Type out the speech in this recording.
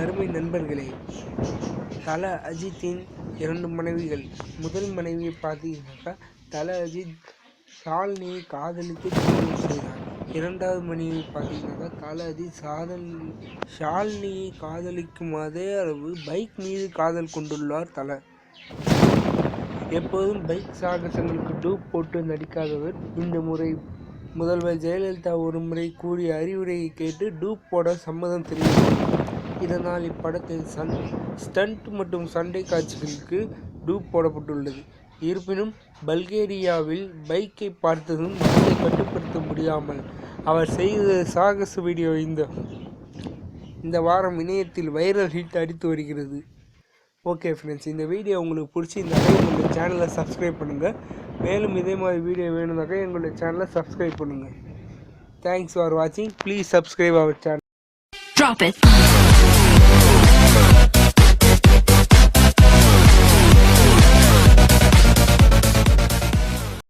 அருமை நண்பர்களே தல அஜித்தின் இரண்டு மனைவிகள். முதல் மனைவியை பார்த்தீங்கன்னாக்கா தல அஜித் ஷாலினியை காதலித்து திருமணம் செய்தார். இரண்டாவது மனைவி பார்த்தீங்கன்னாக்கா தல அஜித் சாதல் ஷாலினியை காதலிக்கும் அதே அளவு பைக் மீது காதல் கொண்டுள்ளார் தல. எப்போதும் பைக் சாகசங்களுக்கு டூப் போட்டு நடிக்காதவர் இந்த முறை. முதல்வர் ஜெயலலிதா ஒரு முறை கூறிய அறிவுரையை கேட்டு டூப் போட சம்மதம் தெரிவித்தார். இதனால் இப்படத்தில் சன் ஸ்டண்ட் மற்றும் சண்டை காட்சிகளுக்கு டூப் போடப்பட்டுள்ளது. இருப்பினும் பல்கேரியாவில் பைக்கை பார்த்ததும் மனதை கட்டுப்படுத்த முடியாமல் அவர் செய்த சாகச வீடியோ இந்த இந்த வாரம் இணையத்தில் வைரல் ஹிட் அடித்து வருகிறது. ஓகே ஃப்ரெண்ட்ஸ் இந்த வீடியோ உங்களுக்கு பிடிச்சிருந்தாலே எங்களுடைய சேனலை சப்ஸ்கிரைப் பண்ணுங்கள் மேலும் இதே மாதிரி வீடியோ வேணும்னாக்கா எங்களுடைய சேனலை சப்ஸ்கிரைப் பண்ணுங்கள் தேங்க்ஸ் ஃபார் வாட்சிங் please subscribe our channel Drop it.